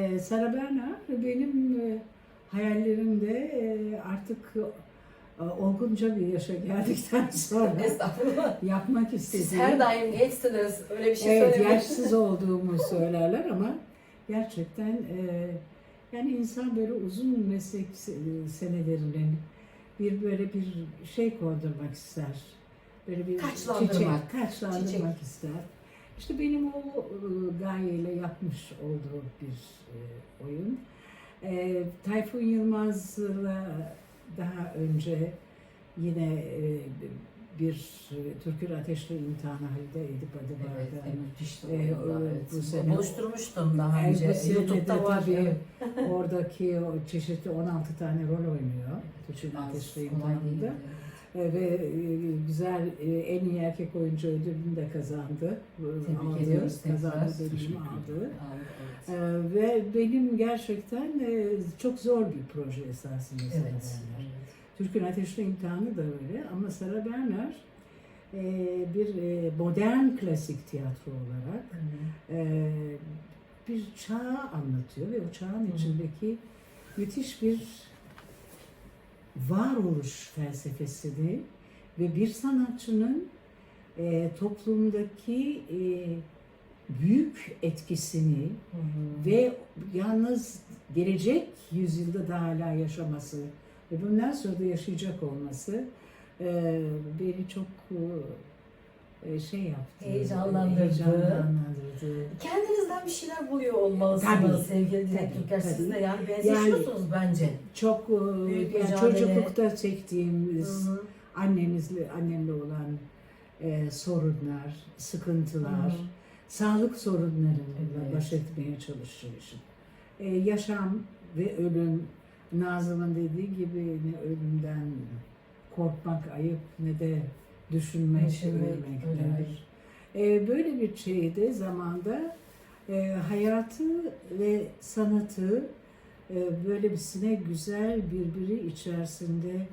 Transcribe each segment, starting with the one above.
Ee, Sara Bernard benim e, hayallerimde e, artık e, olgunca bir yaşa geldikten sonra Estağfurullah. yapmak Siz istediğim... her daim gençsiniz. Öyle bir şey Evet, söylemeyin. yaşsız olduğumu söylerler ama gerçekten e, yani insan böyle uzun meslek se- senelerinin bir böyle bir şey kondurmak ister. Böyle bir Taçlandırmak. çiçek, taçlandırmak Çiçek. ister. İşte benim o e, gayeyle yapmış olduğum bir e, oyun. E, Tayfun Yılmaz'la daha önce yine e, bir e, Türkür Ateşli İmtihanı Halide Edip adı Evet, evet, müthiş oyunda, o- evet. bu sene- Buluşturmuştum daha önce. de YouTube'da var. tabii. Oradaki o çeşitli 16 tane rol oynuyor. Türkür Az, Ateşli İmtihanı'nda. evet. E, Ve e, güzel e, en iyi erkek oyuncu ödülünü de kazandı. Tebrik Aldı, ediyoruz tekrar. Kazandı ödülünü aldı. Evet. Ve benim gerçekten çok zor bir proje esasında Sara Evet. Bernard. Türk'ün Ateşli İmtihanı da öyle ama Sara Bernard e, bir modern klasik tiyatro olarak bir çağı anlatıyor ve o çağın içindeki müthiş bir varoluş felsefesini ve bir sanatçının e, toplumdaki e, büyük etkisini Hı hı. ve yalnız gelecek yüzyılda da hala yaşaması ve bundan sonra da yaşayacak olması e, beni çok e, şey yaptı. Heyecanlandırdı. Heyecanlandırdı. Kendinizden bir şeyler buluyor olmalısınız Tabii. sevgili Türker. Siz de yani benzeşiyorsunuz bence. Çok e, Büyük yani mücadele. çocuklukta çektiğimiz Hı hı. annemizle annemle olan e, sorunlar, sıkıntılar, Hı hı. sağlık sorunlarıyla Evet. baş etmeye çalışmışım. E, yaşam ve ölüm, Nazım'ın dediği gibi ne ölümden korkmak ayıp ne de düşünmek, Düşünmek, ölmek ölmek. E, böyle bir şeyde zamanda e, hayatı ve sanatı e, böyle bisine güzel birbiri içerisinde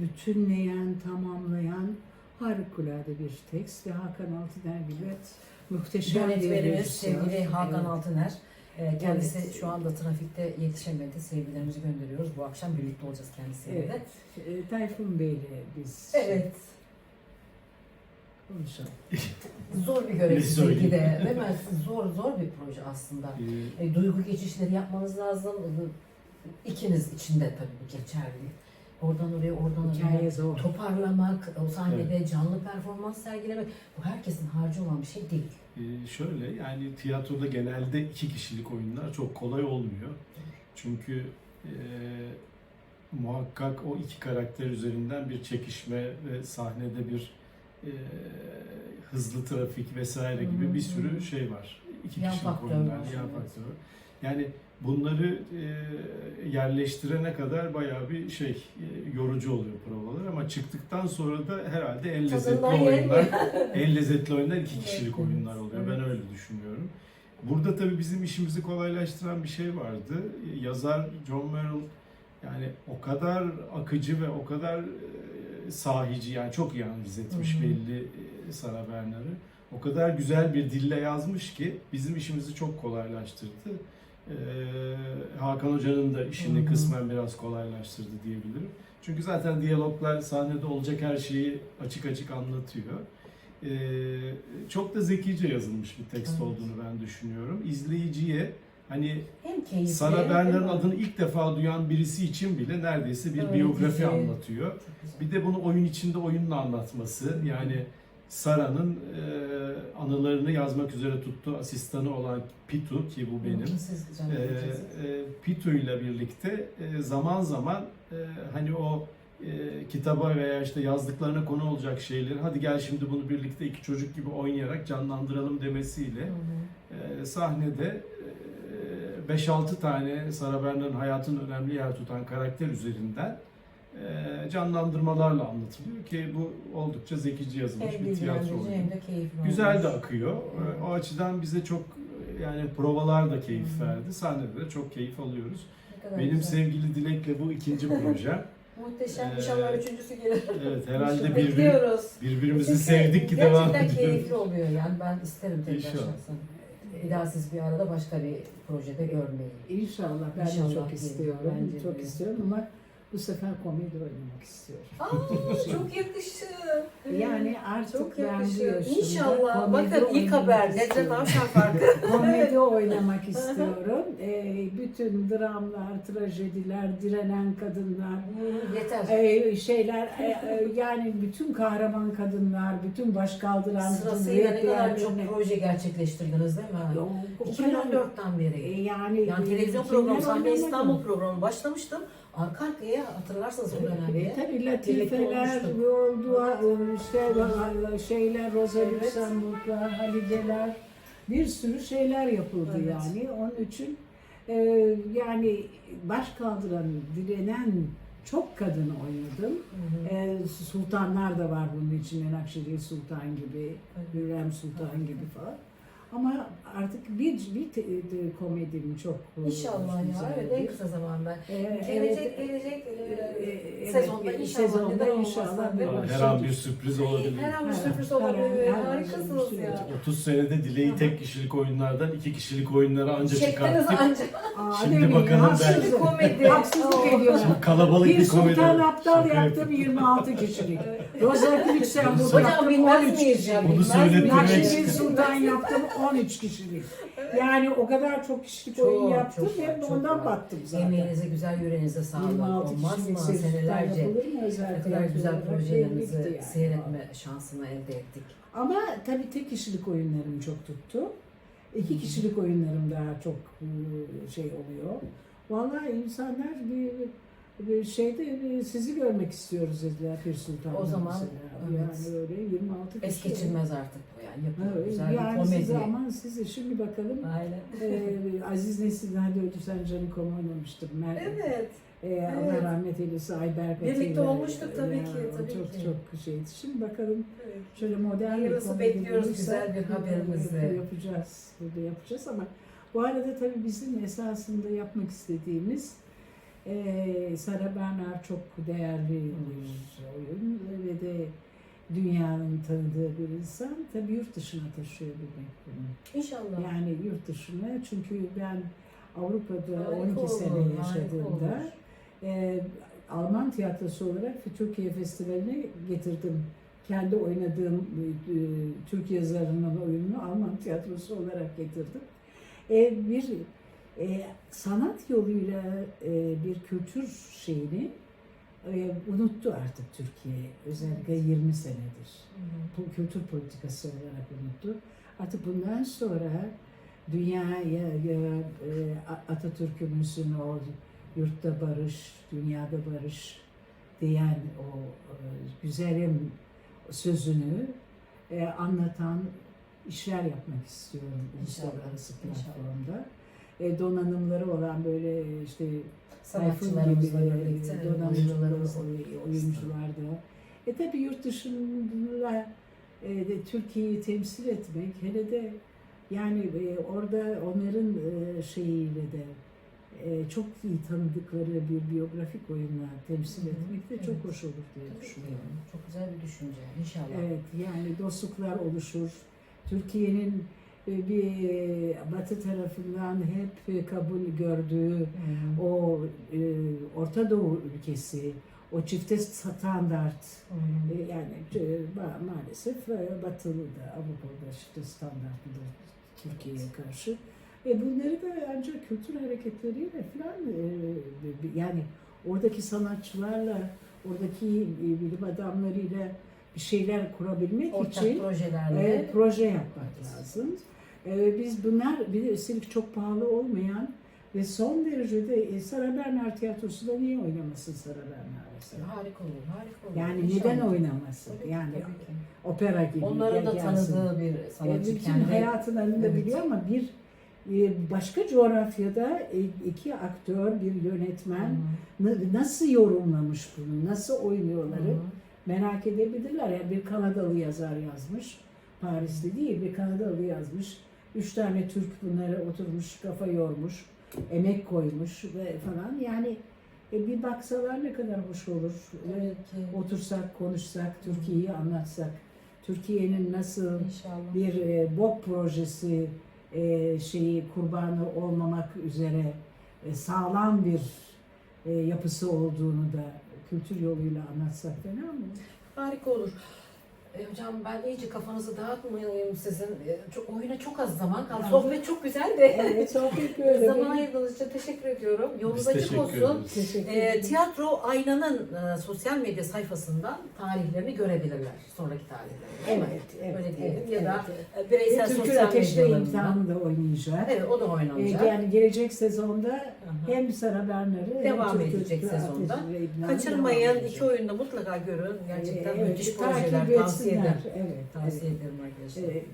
bütünleyen, tamamlayan harikulade bir tekst ve Hakan Altıner gibi muhteşem bir Yönetmenimiz sevgili Hakan Evet. Altıner. Ee, Kendisi Evet. şu anda trafikte yetişemedi. Sevgilerimizi gönderiyoruz. Bu akşam birlikte olacağız kendisiyle de. Evet. E, Tayfun Bey'le biz Evet. Zor bir görev sizinki de. Değil mi? Zor zor bir proje aslında. Ee, E, duygu geçişleri yapmanız lazım. İkiniz için de tabii bu geçerli. Oradan oraya, oradan oraya. Hikaye zor. Toparlamak, o sahnede canlı performans sergilemek. Bu herkesin harcı olan bir şey değil. e, şöyle yani tiyatroda genelde iki kişilik oyunlar çok kolay olmuyor. Çünkü e, muhakkak o iki karakter üzerinden bir çekişme ve sahnede bir e, hızlı trafik vesaire gibi hı bir sürü şey var. İki Yan kişilik faktör oyunlar, yan evet. faktör. Yani bunları e, yerleştirene kadar bayağı bir şey e, yorucu oluyor provalar ama çıktıktan sonra da herhalde en lezzetli Tadından oyunlar en lezzetli oyunlar iki kişilik oyunlar oluyor. Ben öyle düşünüyorum. Burada tabii bizim işimizi kolaylaştıran bir şey vardı. Yazar John Merrill yani o kadar akıcı ve o kadar e, sahici yani çok iyi analiz etmiş Hı hı. belli e, Sara Bernard'ı. O kadar güzel bir dille yazmış ki bizim işimizi çok kolaylaştırdı. Ee, Hakan Hoca'nın da işini Hı hı. kısmen biraz kolaylaştırdı diyebilirim. Çünkü zaten diyaloglar sahnede olacak her şeyi açık açık anlatıyor. Ee, çok da zekice yazılmış bir tekst Evet. olduğunu ben düşünüyorum. İzleyiciye hani Hem keyifli. Sara hem- adını ilk defa duyan birisi için bile neredeyse bir Evet, biyografi dizi. anlatıyor. Güzel. Bir de bunu oyun içinde oyunla anlatması. Yani Sara'nın e, anılarını yazmak üzere tuttuğu asistanı olan Pitu ki bu benim. E, e, Pitu ile birlikte e, zaman zaman e, hani o e, kitaba veya işte yazdıklarına konu olacak şeyleri hadi gel şimdi bunu birlikte iki çocuk gibi oynayarak canlandıralım demesiyle e, sahnede 5-6 tane Sara Bernard'ın hayatının önemli yer tutan karakter üzerinden e, canlandırmalarla anlatılıyor ki bu oldukça zekice yazılmış Hem bir tiyatro oyunu. Güzel de akıyor. E, O açıdan bize çok yani provalar da keyif Hı hı. verdi. Sahnede de çok keyif alıyoruz. Benim güzel. sevgili Dilek'le bu ikinci projem. Muhteşem. Ee, İnşallah üçüncüsü gelir. Evet herhalde birbir, birbirimizi Çünkü sevdik ki devam Gerçekten ediyoruz. keyifli oluyor yani ben isterim tekrar İnşallah. Eda siz bir arada başka bir projede görmeyi. İnşallah ben de İnşallah çok diyelim, istiyorum. bence çok de. istiyorum ama bu sefer komedi oynamak istiyorum. Aa çok yakışır. Yani artık Çok ben bu yakışır. yaşımda İnşallah. komedi Bakın ilk oynamak haber. Necdet istiyorum. Avşar farkı. komedi oynamak istiyorum. Ee, bütün dramlar, trajediler, direnen kadınlar, Yeter. ee, şeyler e, e, yani bütün kahraman kadınlar, bütün baş kaldıran Sırasıyla ne kadar çok proje gerçekleştirdiniz değil mi? Yok, o kadar- 2014'ten beri. E, yani Yani televizyon kimler programı, Sahne? İstanbul programı başlamıştım. Arka arkaya hatırlarsanız o dönemde. tabii latifeler e, işte şeyler, Rosa Evet. Luxemburglar, Halideler, bir sürü şeyler yapıldı Evet. yani. Onun için e, yani baş kaldıran, direnen çok kadın oynadım. Hı hı. E, sultanlar da var bunun içinde, Nakşibend Sultan gibi. Hürrem Sultan gibi falan. Ama artık bir, bir te- te- komedim çok İnşallah ya. güzeldi. Evet en kısa zamanda. E, Gelecek, evet, gelecek e, e, evet, sezonda e, inşallah. sezonda neden inşallah bir Her an bir sürpriz olabilir. Her an bir sürpriz olabilir. Harikasınız ya. 30 senede dileği tek kişilik oyunlardan iki kişilik oyunlara anca Çektiniz çıkarttık. ancak. Şimdi bakalım haksızlık- Şimdi komedi. Haksızlık Oo. ediyorlar. Kalabalık Bir bir komedi. Sultan Aptal yaptım yapıyorum. 26 kişilik. Luxemburg Hocam yaptım bilmez 13 miyiz kişilik. Bunu? Nakşibend için. Sultan yaptım 13 kişilik. Yani o kadar çok kişilik oyun yaptım çok ondan var. battım zaten. Emeğinize, güzel yüreğinize sağlık. 26 Olmaz mı? kişilik Senelerce ne kadar güzel projelerinizi seyretme şansını elde ettik. Ama tabii tek kişilik oyunlarım çok tuttu. İki kişilik oyunlarım daha çok e, şey oluyor. Vallahi insanlar bir şeyde bir sizi görmek istiyoruz dediler Pir Sultan'da O zaman, mesela. evet. Yani öyle 26 Es kişi. geçilmez artık bu yani. Ha, Yapılıyor güzel bir yani komedi. size aman size şimdi bakalım. Aynen. Ee, Aziz Nesin hadi ödüsen Canikom oynamıştım. Mer Evet. Ee, Allah Evet. rahmet eylesin Ayber Birlikte Pete'yle, olmuştuk tabii ya, ki, tabii çok ki. çok şeydi. Şimdi bakalım şöyle modern bir komedi bekliyoruz bulursak, güzel bir haberimizi. Yapacağız. Burada yapacağız ama bu arada tabii bizim esasında yapmak istediğimiz e, Sarah Bernard çok değerli bir oyun ve de dünyanın tanıdığı bir insan. Tabii yurt dışına taşıyor demek bunu. İnşallah. Yani yurt dışına çünkü ben Avrupa'da Harika 12 olur, sene yaşadığımda e, Alman tiyatrosu olarak Türkiye Festivali'ne getirdim. Kendi oynadığım e, Türk yazarının oyununu Alman tiyatrosu olarak getirdim. E, bir e, sanat yoluyla e, bir kültür şeyini e, unuttu artık Türkiye. Özellikle 20 senedir Hı hı. bu kültür politikası olarak unuttu. Artık bundan sonra dünyaya ya, e, Atatürk'ümüzün o yurtta barış, dünyada barış diyen o e, güzelim sözünü e, anlatan işler yapmak istiyorum İnşallah, uluslararası inşallah. platformda. E, donanımları olan böyle işte Tayfun gibi Sanatçılarımızla birlikte, donanımlı oyuncularımızla oy- oyuncular da. E tabi yurt dışında e, de Türkiye'yi temsil etmek hele de yani e, orada onların e, şeyiyle de e, çok iyi tanıdıkları bir biyografik oyunla temsil Hı hı, etmek de çok evet. hoş olur diye Tabii düşünüyorum. Çok güzel bir düşünce inşallah. Evet yani dostluklar oluşur. Türkiye'nin e, bir e, Batı tarafından hep e, kabul gördüğü hı. o e, Orta Doğu ülkesi, o çifte standart hı. e, yani e, ma- maalesef e, Batılı da Avrupa'da çifte standartlıdır Türkiye'ye karşı. E, bunları da ancak kültür hareketleriyle falan e, yani oradaki sanatçılarla, oradaki e, bilim adamlarıyla bir şeyler kurabilmek Ortak için projelerle. Evet, proje yapmak Evet. lazım. Ee, biz bunlar bir de üstelik çok pahalı olmayan ve son derecede e, Sara Bernard tiyatrosunda niye oynamasın Sara Bernard mesela? Harika olur, harika olur. Yani İnşallah. neden oynamasın? Tabii Yani tabii ki. opera gibi Onların da gelsin. tanıdığı bir E, sanatçı bütün kendi. hayatlarını da Evet. biliyor ama bir e, başka coğrafyada e, iki aktör, bir yönetmen n- nasıl yorumlamış bunu, nasıl oynuyorları merak edebilirler. Yani bir Kanadalı yazar yazmış. Paris'te değil bir Kanadalı yazmış. Üç tane Türk bunlara oturmuş, kafa yormuş, emek koymuş ve falan. Yani e, bir baksalar ne kadar hoş olur. Ve Tabii ki. otursak, konuşsak, Türkiye'yi anlatsak. Türkiye'nin nasıl İnşallah. bir e, BOP projesi e, şeyi kurbanı olmamak üzere e, sağlam bir e, yapısı olduğunu da kültür yoluyla anlatsak fena mı? Harika olur. E, hocam ben iyice kafanızı dağıtmayayım sizin. E, çok, oyuna çok az zaman kaldı. Yani- Sohbet çok güzel de. Evet, sohbet böyle. Zaman ayırdığınız için teşekkür ediyorum. Yolunuz Biz açık teşekkür olsun. Teşekkür E, tiyatro Aynanın e, sosyal medya sayfasından tarihlerini görebilirler. Sonraki tarihlerini. Evet, evet. Öyle diyelim. evet, ya da evet, e, evet. bireysel Ve sosyal Ateşle medyalarından. İmtihan da oynayacak. Evet o da oynanacak. yani gelecek sezonda Aha. hem Sara Bernar'ı Devam hem edecek sezonda. Kaçırmayın. iki oyunda mutlaka görün. Gerçekten müthiş evet, projeler. takip Tavsiye ederim. Evet, Tavsiye evet. ederim arkadaşlar. Ee,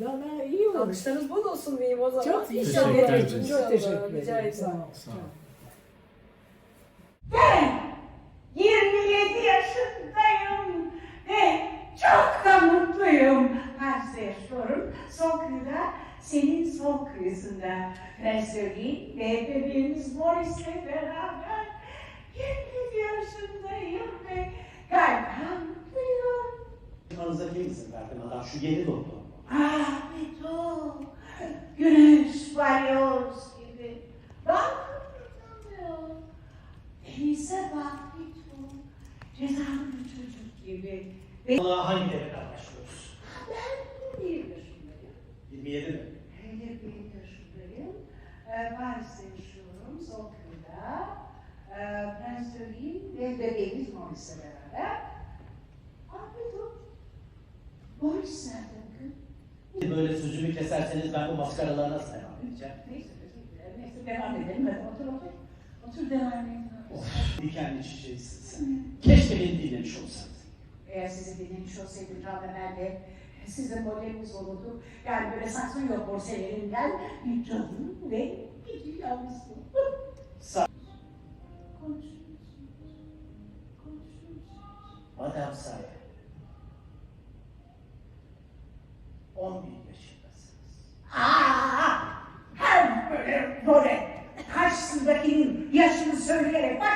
Valla iyi oldu. Alkışlarınız bol olsun diyeyim o zaman. Çok Teşekkür ederim. Çok teşekkür ederim. Sağ ol. Sağ ol. Ben 27 yaşındayım ve çok da mutluyum. Yaşıyorum. Son kıyıda senin son kıyısında. Ben söyleyeyim ve bebeğimiz Morris'le beraber 27 yaşındayım ve galiba mutluyum. Tanıza değil misin Ferdi Adam? Şu yeni doktor? Ah Beto, güneş balyoz gibi. Bak tanıyor. Denize bak Beto, cezalı çocuk gibi. Ona hangi devreden başlıyoruz? Ben 21 yaşındayım. 27 mi? 51 yaşındayım. Ee, Paris'te yaşıyorum, Sokak'ta. Ee, Prens Dörü'yüm ve bebeğimiz Morris'le beraber. Bugün? Böyle sözümü keserseniz ben bu maskaralığa nasıl devam edeceğim? Neyse. Neyse, devam edelim. Otur, otur. Otur, devam edelim. Of, dikenli çiçeğisin. Keşke beni dinlemiş olsaydın. Eğer sizi dinlemiş olsaydım Can ben de sizin modeliniz olurdu. Yani böyle sakson yok borselerinden bir canım ve bir dünyamızdı. Sağ Konuşuyorsunuz. Konuşuyorsunuz. Madem Saye. 11 yaşındasınız. Aa, her böyle böyle karşısındakinin yaşını söyleyerek ki